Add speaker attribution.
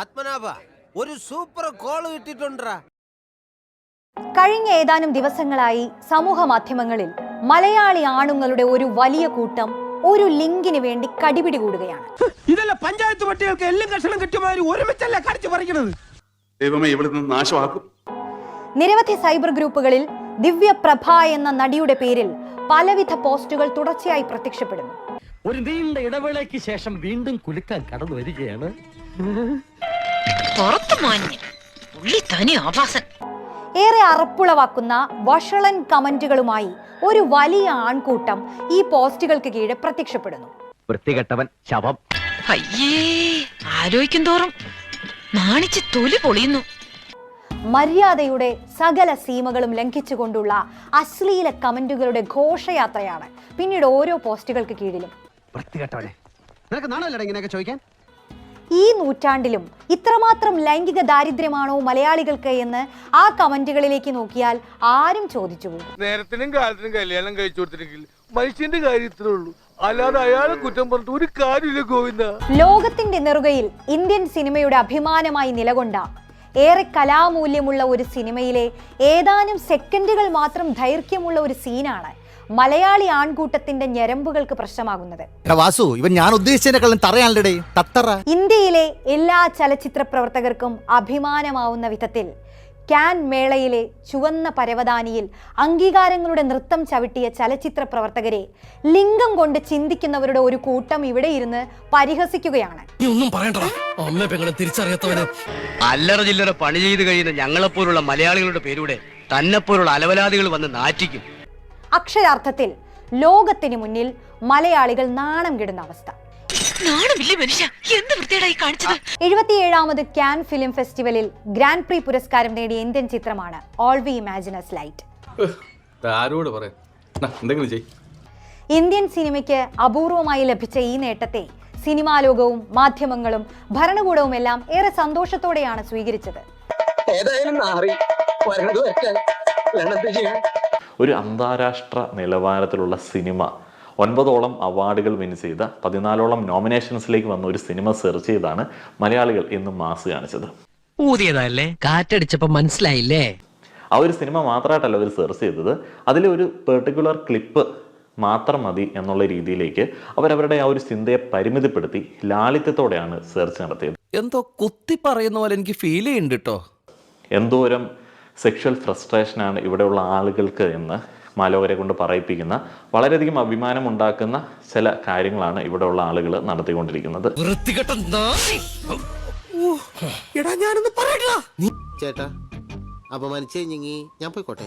Speaker 1: പത്മനാഭ ഒരു super call കിട്ടിട്ടുണ്ടാ
Speaker 2: കഴിഞ്ഞ ഏതാനും ദിവസങ്ങളായി സമൂഹ മാധ്യമങ്ങളിൽ മലയാളി ആണുങ്ങളുടെ ഒരു വലിയ കൂട്ടം ഒരു ലിങ്കിന് വേണ്ടി കടിപിടി കൂടുകയാണ്.
Speaker 3: ഇതല്ല പഞ്ചായത്ത് പട്ടികൾക്ക് എല്ലാം കഷണം കിട്ടിയമാതിരി ഒരുമിച്ചല്ല കടിച്ചു പറിക്കുന്നത്
Speaker 4: ദൈവമേ ഇവിടുന്ന് നാശമാക്കും.
Speaker 2: നിരവധി സൈബർ ഗ്രൂപ്പുകളിൽ ദിവ്യ പ്രഭ എന്ന നടിയുടെ പേരിൽ പലവിധ പോസ്റ്റുകൾ തുടർച്ചയായി പ്രത്യക്ഷപ്പെടുന്നു.
Speaker 5: ഒരു നീണ്ട ഇടവേളയ്ക്ക് ശേഷം വീണ്ടും കുലുക്കാൻ കടന്നു വരികയാണ്.
Speaker 6: പുറത്തു മാഞ്ഞ്. ഉള്ളി തനി ആഭാസൻ.
Speaker 2: ഏറെ അറപ്പുളവാക്കുന്ന വഷളൻ കമന്റുകളുമായി ഒരു വലിയ ആൺകൂട്ടം ഈ പോസ്റ്റുകൾക്ക് കീഴെ പ്രത്യക്ഷപ്പെടുന്നു.
Speaker 5: വൃത്തികെട്ടവൻ ശവം.
Speaker 6: അയ്യേ ആലോചിക്കും തോറും. നാണിച്ച് തൊലി പൊളിയുന്നു.
Speaker 2: മര്യാദയുടെ സകല സീമകളും ലംഘിച്ചുകൊണ്ടുള്ള അശ്ലീല കമന്റുകളുടെ ഘോഷയാത്രയാണ് പിന്നീട് ഓരോ പോസ്റ്റുകൾക്ക് കീഴിലും.
Speaker 3: വൃത്തികെട്ടവനെ. നിനക്ക് നാണല്ലേ ഇങ്ങനെയൊക്കെ ചോദിക്കാൻ?
Speaker 2: ഈ നൂറ്റാണ്ടിലും ഇത്രമാത്രം ലൈംഗിക ദാരിദ്ര്യമാണോ മലയാളികൾക്ക് എന്ന് ആ കമന്റുകളിലേക്ക് നോക്കിയാൽ ആരും ചോദിച്ചു പോകും.
Speaker 7: നേരത്തിനും കാലത്തിനും കല്യാണം കഴിച്ചു കൊടുത്തിട്ടെങ്കിൽ മനുഷ്യന്റെ കാര്യം ഇത്രേ ഉള്ളൂ. അല്ലാതെ അയാളെ കുറ്റം പറഞ്ഞിട്ട് ഒരു കാര്യമില്ല ഗോവിന്ദ.
Speaker 2: ലോകത്തിന്റെ നെറുകയിൽ ഇന്ത്യൻ സിനിമയുടെ അഭിമാനമായി നിലകൊണ്ട ഏറെ കലാമൂല്യമുള്ള ഒരു സിനിമയിലെ ഏതാനും സെക്കൻഡുകൾ മാത്രം ദൈർഘ്യമുള്ള ഒരു സീനാണ് മലയാളി ആൺകൂട്ടത്തിന്റെ ഞരമ്പുകൾക്ക് പ്രശ്നമാകുന്നത്.
Speaker 8: വാസു ഇവൻ ഞാൻ ഉദ്ദേശിച്ചതിനെക്കാളും
Speaker 2: ഇന്ത്യയിലെ എല്ലാ ചലച്ചിത്ര പ്രവർത്തകർക്കും അഭിമാനമാവുന്ന വിധത്തിൽ ക്യാൻ മേളയിലെ ചുവന്ന പരവതാനിയിൽ അംഗീകാരങ്ങളുടെ നൃത്തം ചവിട്ടിയ ചലച്ചിത്ര പ്രവർത്തകരെ ലിംഗം കൊണ്ട് ചിന്തിക്കുന്നവരുടെ ഒരു കൂട്ടം ഇവിടെ ഇരുന്ന് പരിഹസിക്കുകയാണ്.
Speaker 9: ഒന്നും പറയണ്ടടാ. അമ്മ പെങ്ങളെ തിരിച്ചറിയാത്തവന്.
Speaker 5: അല്ലറ ചില്ലറ പണി ചെയ്ത് കഴിയുന്ന ഞങ്ങളെപ്പോലുള്ള മലയാളികളുടെ പേരൂടെ തന്നെപ്പോലുള്ള അലവലാദികൾ വന്ന് നാറ്റിക്കും.
Speaker 2: അക്ഷരാർത്ഥത്തിൽ ലോകത്തിന് മുന്നിൽ മലയാളികൾ നാണം കെടുന്ന അവസ്ഥ. എഴുപത്തിയേഴാമത് ക്യാൻ ഫിലിം ഫെസ്റ്റിവലിൽ ഗ്രാൻഡ് പ്രീ പുരസ്കാരം നേടിയ ഇന്ത്യൻ ചിത്രമാണ് all we imagine as light Indian സിനിമയ്ക്ക് അപൂർവമായി ലഭിച്ച ഈ നേട്ടത്തെ സിനിമാ ലോകവും മാധ്യമങ്ങളും ഭരണകൂടവും എല്ലാം ഏറെ സന്തോഷത്തോടെയാണ് സ്വീകരിച്ചത്.
Speaker 10: ഒരു അന്താരാഷ്ട്ര നിലവാരത്തിലുള്ള സിനിമ ഒൻപതോളം അവാർഡുകൾ വിൻ ചെയ്ത പതിനാലോളം നോമിനേഷൻസിലേക്ക് വന്ന ഒരു സിനിമ സെർച്ച് ചെയ്താണ് മലയാളികൾ ഇന്ന് മാസ് കാണിച്ചത്.
Speaker 9: ഊതിയതല്ലേ? കാറ്റടിച്ചപ്പോ മനസ്സിലായില്ലേ?
Speaker 10: ആ ഒരു സിനിമ മാത്രമായിട്ടല്ല അവർ സെർച്ച് ചെയ്തത്. അതിലെ ഒരു പെർട്ടിക്കുലർ ക്ലിപ്പ് മാത്രം മതി എന്നുള്ള രീതിയിലേക്ക് അവരവരുടെ ആ ഒരു ചിന്തയെ പരിമിതപ്പെടുത്തി ലാളിത്യത്തോടെയാണ് സെർച്ച് നടത്തിയത്.
Speaker 9: എന്തോ കുത്തി പറയുന്ന പോലെ എനിക്ക് ഫീൽ ചെയ്യുന്നുണ്ട് കേട്ടോ
Speaker 10: എന്തോരം സെക്ഷൽ ഫ്രസ്ട്രേഷനാണ് ഇവിടെയുള്ള ആളുകൾക്ക് എന്ന് മാലോകരെ കൊണ്ട് പറയിപ്പിക്കുന്ന വളരെയധികം അഭിമാനം ഉണ്ടാക്കുന്ന ചില കാര്യങ്ങളാണ് ഇവിടെയുള്ള ആളുകൾ നടത്തിക്കൊണ്ടിരിക്കുന്നത്.
Speaker 1: ചേട്ടാ അപമാനിച്ചേ ഞാൻ പോയിക്കോട്ടെ?